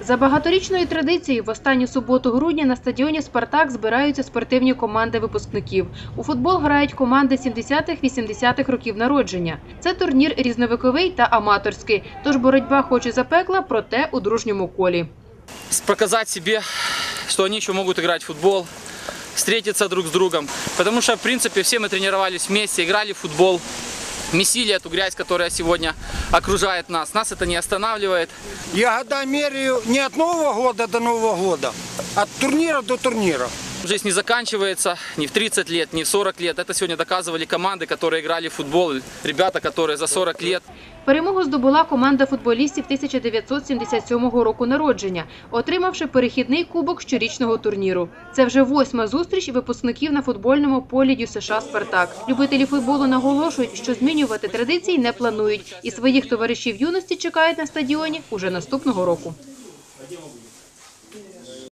За багаторічною традицією, в останню суботу грудня на стадіоні Спартак збираються спортивні команди випускників. У футбол грають команди 70-х-80-х років народження. Це турнір різновиковий та аматорський. Тож боротьба хоч і запекла, проте у дружньому колі. с- показать себе, что они еще могут играть в футбол, встретиться друг с другом. Потому что, в принципе, все мы тренировались вместе, играли в футбол, месили эту грязь, которая сегодня окружает нас. Нас это не останавливает. Я года меряю не от Нового года до Нового года, от турнира до турнира. Жизнь не заканчивается ни в 30 лет, ни в 40 лет. Это сегодня доказывали команды, которые играли в футбол, ребята, которые за 40 лет Перемогу здобула команда футболістів 1977 року народження, отримавши перехідний кубок щорічного турніру. Це вже восьма зустріч випускників на футбольному полі ДЮСШ «Спартак». Любителі футболу наголошують, що змінювати традиції не планують, і своїх товаришів юності чекають на стадіоні уже наступного року.